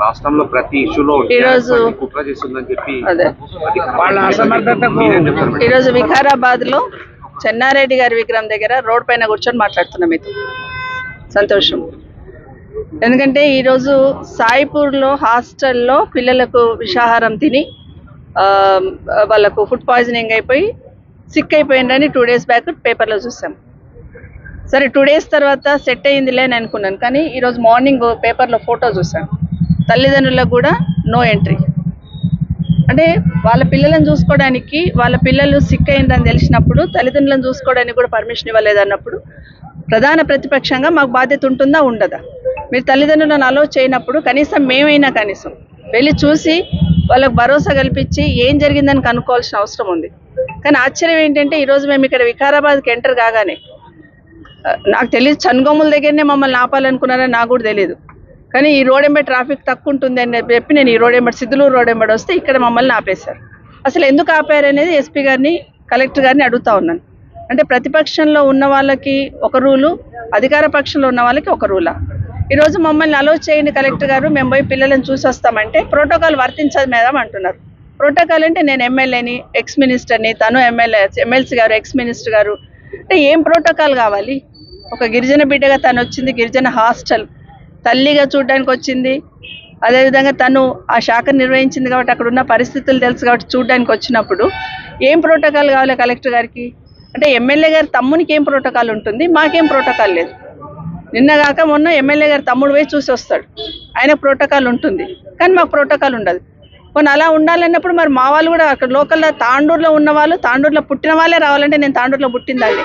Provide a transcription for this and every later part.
రాష్ట్రంలో ప్రతి ఇష్యూలో ఈరోజు- కుట్ర చేస్తుందని చెప్పి వాళ్ళ మేడం? ఈరోజు వికారాబాద్లో చెన్నారెడ్డి గారి విగ్రహం దగ్గర రోడ్ పైన కూర్చొని మాట్లాడుతున్నాం మీతో. సంతోషం. ఎందుకంటే ఈరోజు సాయిపూర్లో హాస్టల్లో పిల్లలకు విషాహారం తిని వాళ్ళకు ఫుడ్ పాయిజనింగ్ అయిపోయి సిక్ అయిపోయిందని టూ డేస్ బ్యాక్ పేపర్లో చూసాం. సరే టూ డేస్ తర్వాత సెట్ అయ్యిందిలే అని అనుకున్నాను. కానీ ఈరోజు మార్నింగ్ పేపర్లో ఫోటో చూసాను తల్లిదండ్రులకు కూడా నో ఎంట్రీ అంటే వాళ్ళ పిల్లలను చూసుకోవడానికి వాళ్ళ పిల్లలు సిక్ అయిందని తెలిసినప్పుడు తల్లిదండ్రులను చూసుకోవడానికి కూడా పర్మిషన్ ఇవ్వలేదు అన్నప్పుడు ప్రధాన ప్రతిపక్షంగా మాకు బాధ్యత ఉంటుందా? ఉండదా. మీరు తల్లిదండ్రులను అలో చేయనప్పుడు కనీసం మేమైనా కనీసం వెళ్ళి చూసి వాళ్ళకు భరోసా కల్పించి ఏం జరిగిందని కనుక్కోవాల్సిన అవసరం ఉంది. కానీ ఆశ్చర్యం ఏంటంటే ఈరోజు మేము ఇక్కడ వికారాబాద్కి ఎంటర్ కాగానే నాకు తెలియదు. చనుగొమ్మల దగ్గరనే మమ్మల్ని ఆపాలనుకున్నారని నాకు కూడా తెలియదు కానీ ఈ రోడ్ ఎంబడి ట్రాఫిక్ తక్కువ ఉంటుంది అని చెప్పి నేను ఈ రోడ్ ఎంబడి సిద్ధులూరు రోడ్ ఎంబడి వస్తే ఇక్కడ మమ్మల్ని ఆపేశారు. అసలు ఎందుకు ఆపారు అనేది ఎస్పీ గారిని కలెక్టర్ గారిని అడుగుతా ఉన్నాను. అంటే ప్రతిపక్షంలో ఉన్న వాళ్ళకి ఒక రూలు అధికార పక్షంలో ఉన్న వాళ్ళకి ఒక రూలా. ఈరోజు మమ్మల్ని అలో చేయండి కలెక్టర్ గారు మేము పోయి పిల్లలను చూసి వస్తామంటే ప్రోటోకాల్ వర్తించదు మేడం అంటున్నారు. ప్రోటోకాల్ అంటే నేను ఎమ్మెల్యేని ఎక్స్ మినిస్టర్ని తను ఎమ్మెల్యే ఎమ్మెల్సీ గారు ఎక్స్ మినిస్టర్ గారు. అంటే ఏం ప్రోటోకాల్ కావాలి? ఒక గిరిజన బిడ్డగా తను వచ్చింది గిరిజన హాస్టల్. తల్లిగా చూడడానికి వచ్చింది. అదేవిధంగా తను ఆ శాఖ నిర్వహించింది కాబట్టి అక్కడ ఉన్న పరిస్థితులు తెలుసు కాబట్టి చూడడానికి వచ్చినప్పుడు ఏం ప్రోటోకాల్ కావాలి కలెక్టర్ గారికి? అంటే ఎమ్మెల్యే గారి తమ్మునికి ఏం ప్రోటోకాల్ ఉంటుంది? మాకేం ప్రోటోకాల్ లేదు. నిన్నగాక మొన్న ఎమ్మెల్యే గారు తమ్ముడు పోయి చూసి వస్తాడు. ఆయన ప్రోటోకాల్ ఉంటుంది. కానీ మాకు ప్రోటోకాల్ ఉండదు. కొన్ని అలా ఉండాలన్నప్పుడు మరి మా వాళ్ళు కూడా అక్కడ లోకల్లో తాండూరులో ఉన్న వాళ్ళు తాండూరులో పుట్టిన వాళ్ళే రావాలంటే నేను తాండూరులో పుట్టిందండి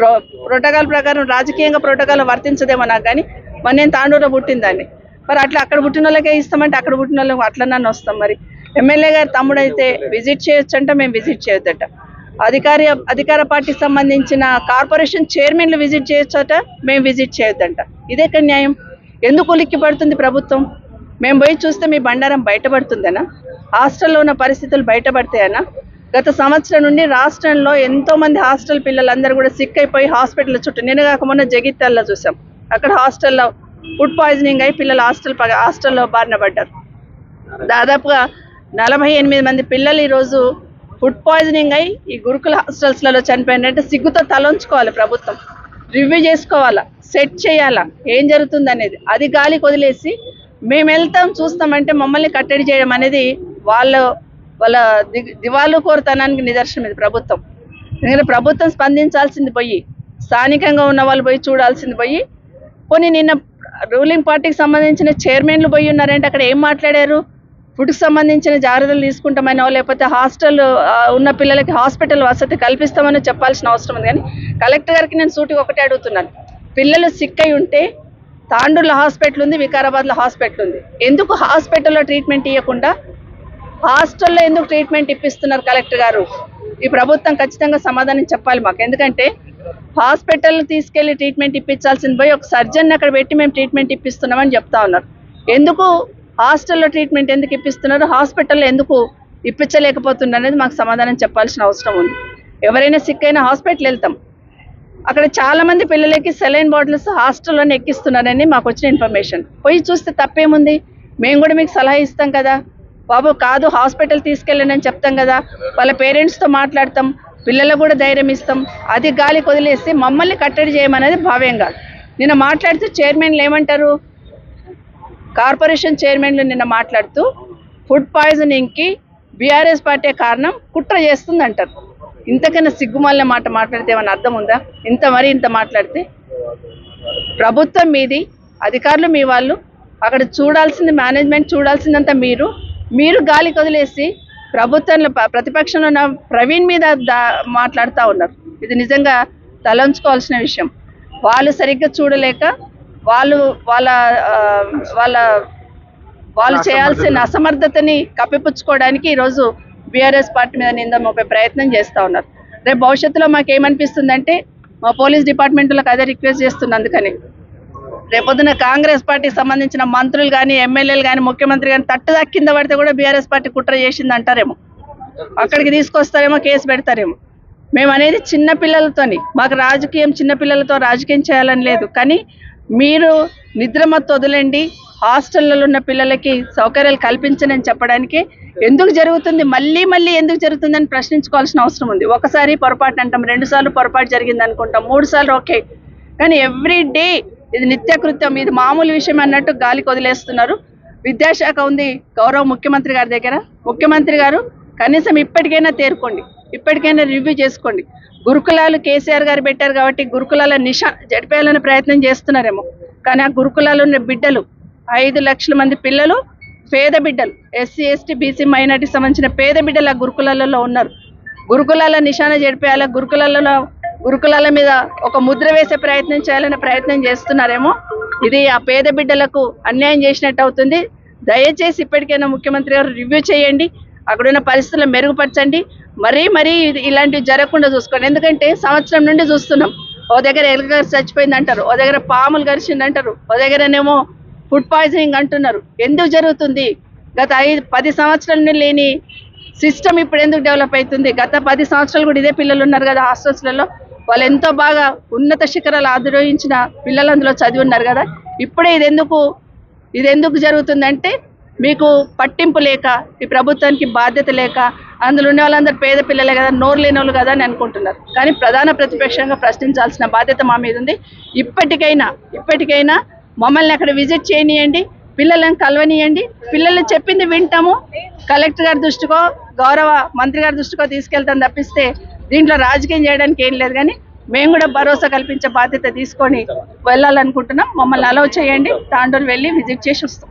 ప్రో ప్రోటోకాల్ ప్రకారం రాజకీయంగా ప్రోటోకాల్ వర్తించదేమో నాకు కానీ మరి నేను తాండూరులో పుట్టిందాన్ని. మరి అట్లా అక్కడ పుట్టిన వాళ్ళకే ఇస్తామంటే అక్కడ పుట్టిన వాళ్ళకి అట్లా నన్ను వస్తాం మరి. ఎమ్మెల్యే గారు తమ్ముడు అయితే విజిట్ చేయొచ్చు అంటే మేము విజిట్ చేయొద్దట. అధికారి అధికార పార్టీకి సంబంధించిన కార్పొరేషన్ చైర్మన్లు విజిట్ చేయొచ్చట మేము విజిట్ చేయొద్దంట. ఇదే న్యాయం. ఎందుకు ఉలిక్కి పడుతుంది ప్రభుత్వం? మేము పోయి చూస్తే మీ బండారం బయటపడుతుందనా? హాస్టల్లో ఉన్న పరిస్థితులు బయటపడతాయనా? గత సంవత్సరం నుండి రాష్ట్రంలో ఎంతో మంది హాస్టల్ పిల్లలందరూ కూడా సిక్ అయిపోయి హాస్పిటల్ చుట్టూ నేను కాకమున్న జగిత్యాల్లో చూసాం. అక్కడ హాస్టల్లో ఫుడ్ పాయిజనింగ్ అయి పిల్లలు హాస్టల్ పగ- హాస్టల్లో బారిన పడ్డారు. దాదాపుగా నలభై ఎనిమిది మంది పిల్లలు ఈరోజు ఫుడ్ పాయిజనింగ్ అయి ఈ గురుకుల హాస్టల్స్లలో చనిపోయినంటే సిగ్గుతో తలంచుకోవాలి ప్రభుత్వం. రివ్యూ చేసుకోవాలా? సెట్ చేయాలా? ఏం జరుగుతుంది అనేది? అది గాలికి వదిలేసి మేము వెళ్తాం చూస్తామంటే మమ్మల్ని కట్టడి చేయడం అనేది వాళ్ళు వాళ్ళ ది దివాలు కోరుతానానికి నిదర్శనం ఇది ప్రభుత్వం. ఎందుకంటే ప్రభుత్వం స్పందించాల్సింది పోయి స్థానికంగా ఉన్న వాళ్ళు పోయి చూడాల్సింది పోయి పోనీ నిన్న రూలింగ్ పార్టీకి సంబంధించిన చైర్మన్లు పోయి ఉన్నారంటే అక్కడ ఏం మాట్లాడారు? ఫుడ్కి సంబంధించిన జాగ్రత్తలు తీసుకుంటామనో లేకపోతే హాస్టల్ ఉన్న పిల్లలకి హాస్పిటల్ వసతి కల్పిస్తామని చెప్పాల్సిన అవసరం ఉంది. కానీ కలెక్టర్ గారికి నేను సూటిగా ఒకటే అడుగుతున్నాను. పిల్లలు సిక్ అయి ఉంటే తాండూరులో హాస్పిటల్ ఉంది వికారాబాద్లో హాస్పిటల్ ఉంది. ఎందుకు హాస్పిటల్లో ట్రీట్మెంట్ ఇవ్వకుండా హాస్టల్లో ఎందుకు ట్రీట్మెంట్ ఇప్పిస్తున్నారు కలెక్టర్ గారు? ఈ ప్రభుత్వం ఖచ్చితంగా సమాధానం చెప్పాలి మాకు. ఎందుకంటే హాస్పిటల్ తీసుకెళ్ళి ట్రీట్మెంట్ ఇప్పించాల్సింది పోయి ఒక సర్జన్ అక్కడ పెట్టి మేము ట్రీట్మెంట్ ఇప్పిస్తున్నామని చెప్తా ఉన్నారు. ఎందుకు హాస్టల్లో ట్రీట్మెంట్ ఎందుకు ఇప్పిస్తున్నారు? హాస్పిటల్లో ఎందుకు ఇప్పించలేకపోతున్నారు అనేది మాకు సమాధానం చెప్పాల్సిన అవసరం ఉంది. ఎవరైనా సిక్ అయినా హాస్పిటల్ వెళ్తాం. అక్కడ చాలా మంది పిల్లలకి సెలైన్ బాటిల్స్ హాస్టల్లోనే ఎక్కిస్తున్నారని మాకు వచ్చిన ఇన్ఫర్మేషన్ పోయి చూస్తే తప్పేముంది? మేము కూడా మీకు సలహా ఇస్తాం కదా. బాబు కాదు హాస్పిటల్ తీసుకెళ్ళండి అని చెప్తాం కదా. వాళ్ళ పేరెంట్స్తో మాట్లాడతాం పిల్లలకు కూడా ధైర్యం ఇస్తాం. అది గాలికి వదిలేసి మమ్మల్ని కట్టడి చేయమనేది భావ్యం కాదు. నిన్న మాట్లాడుతూ చైర్మన్లు ఏమంటారు? కార్పొరేషన్ చైర్మన్లు నిన్న మాట్లాడుతూ ఫుడ్ పాయిజనింగ్కి బీఆర్ఎస్ పార్టీ కారణం కుట్ర చేస్తుంది అంటారు ఇంతకన్నా సిగ్గుమాలిన మాట మాట్లాడితే ఏమైనా అర్థం ఉందా? ఇంత మరి ఇంత మాట్లాడితే? ప్రభుత్వం మీది అధికారులు మీ వాళ్ళు. అక్కడ చూడాల్సింది మేనేజ్మెంట్ చూడాల్సిందంతా మీరు. మీరు గాలికి వదిలేసి ప్రభుత్వంలో ప్రతిపక్షంలో ఉన్న ప్రవీణ్ మీద దా మాట్లాడుతూ ఉన్నారు. ఇది నిజంగా తలంచుకోవాల్సిన విషయం. వాళ్ళు సరిగ్గా చూడలేక వాళ్ళు వాళ్ళ వాళ్ళ వాళ్ళు చేయాల్సిన అసమర్థతని కప్పిపుచ్చుకోవడానికి ఈరోజు బీఆర్ఎస్ పార్టీ మీద నింద మోపే ప్రయత్నం చేస్తూ ఉన్నారు. రేపు భవిష్యత్తులో మాకు ఏమనిపిస్తుందంటే మా పోలీస్ డిపార్ట్మెంట్లకు అదే రిక్వెస్ట్ చేస్తున్నా అందుకని రేపొద్దున కాంగ్రెస్ పార్టీకి సంబంధించిన మంత్రులు కానీ ఎమ్మెల్యేలు కానీ ముఖ్యమంత్రి కానీ తట్టుదా కింద పడితే కూడా బీఆర్ఎస్ పార్టీ కుట్ర చేసింది అంటారేమో అక్కడికి తీసుకొస్తారేమో కేసు పెడతారేమో. మేము అనేది చిన్న పిల్లలతోని మాకు రాజకీయం చిన్న పిల్లలతో రాజకీయం చేయాలని లేదు. కానీ మీరు నిద్రమత్తు వదిలేండి హాస్టళ్ళలో ఉన్న పిల్లలకి సౌకర్యాలు కల్పించనని చెప్పడానికి ఎందుకు జరుగుతుంది మళ్ళీ మళ్ళీ ఎందుకు జరుగుతుందని ప్రశ్నించుకోవాల్సిన అవసరం ఉంది. ఒకసారి పొరపాటు అంటాం రెండు సార్లు పొరపాటు జరిగింది అనుకుంటాం మూడు సార్లు ఓకే. కానీ ఎవ్రీ డే ఇది నిత్యకృత్యం ఇది మామూలు విషయం అన్నట్టు గాలికి వదిలేస్తున్నారు. విద్యాశాఖ ఉంది గౌరవ ముఖ్యమంత్రి గారి దగ్గర. ముఖ్యమంత్రి గారు కనీసం ఇప్పటికైనా తేరుకోండి. ఇప్పటికైనా రివ్యూ చేసుకోండి. గురుకులాలు కేసీఆర్ గారు పెట్టారు కాబట్టి గురుకులాల నిషా జడిపేయాలనే ప్రయత్నం చేస్తున్నారేమో. కానీ ఆ గురుకులాలు ఉన్న బిడ్డలు ఐదు లక్షల మంది పిల్లలు పేద బిడ్డలు ఎస్సీ ఎస్టీ బీసీ మైనార్టీ సంబంధించిన పేద బిడ్డలు ఆ గురుకులాలలో ఉన్నారు. గురుకులాల నిషాన జడిపేయాల గురుకులాలలో గురుకులాల మీద ఒక ముద్ర వేసే ప్రయత్నం చేయాలనే ప్రయత్నం చేస్తున్నారేమో. ఇది ఆ పేద బిడ్డలకు అన్యాయం చేసినట్టు అవుతుంది. దయచేసి ఇప్పటికైనా ముఖ్యమంత్రి గారు రివ్యూ చేయండి. అక్కడున్న పరిస్థితులను మెరుగుపరచండి. మరీ మరీ ఇలాంటివి జరగకుండా చూసుకోండి. ఎందుకంటే సంవత్సరం నుండి చూస్తున్నాం. ఓ దగ్గర ఎలుక చచ్చిపోయింది అంటారు. ఓ దగ్గర పాములు గరిచింది అంటారు. ఓ దగ్గరనేమో ఫుడ్ పాయిజనింగ్ అంటున్నారు. ఎందుకు జరుగుతుంది? గత ఐదు పది సంవత్సరాల లేని సిస్టమ్ ఇప్పుడు ఎందుకు డెవలప్ అవుతుంది? గత పది సంవత్సరాలు కూడా ఇదే పిల్లలు ఉన్నారు కదా హాస్టల్స్లలో. వాళ్ళు ఎంతో బాగా ఉన్నత శిఖరాలు ఆధిరోహించిన పిల్లలు అందులో చదివి ఉన్నారు కదా. ఇప్పుడే ఇది ఎందుకు ఇది ఎందుకు జరుగుతుందంటే మీకు పట్టింపు లేక ఈ ప్రభుత్వానికి బాధ్యత లేక అందులో ఉన్న వాళ్ళందరూ పేద పిల్లలే కదా నోరు లేని వాళ్ళు కదా అని అనుకుంటున్నారు. కానీ ప్రధాన ప్రతిపక్షంగా ప్రశ్నించాల్సిన బాధ్యత మా మీద ఉంది. ఇప్పటికైనా ఇప్పటికైనా మమ్మల్ని అక్కడ విజిట్ చేయనియండి పిల్లలను కలవనియండి. పిల్లలు చెప్పింది వింటాము. కలెక్టర్ గారి దృష్టికో గౌరవ మంత్రి గారి దృష్టికో తీసుకెళ్తాం తప్పిస్తే దీంట్లో రాజకీయం చేయడానికి ఏం లేదు కానీ మేము కూడా భరోసా కల్పించే బాధ్యత తీసుకొని వెళ్ళాలనుకుంటున్నాం. మమ్మల్ని అలౌ చేయండి. తాండూరు వెళ్ళి విజిట్ చేసి వస్తాం.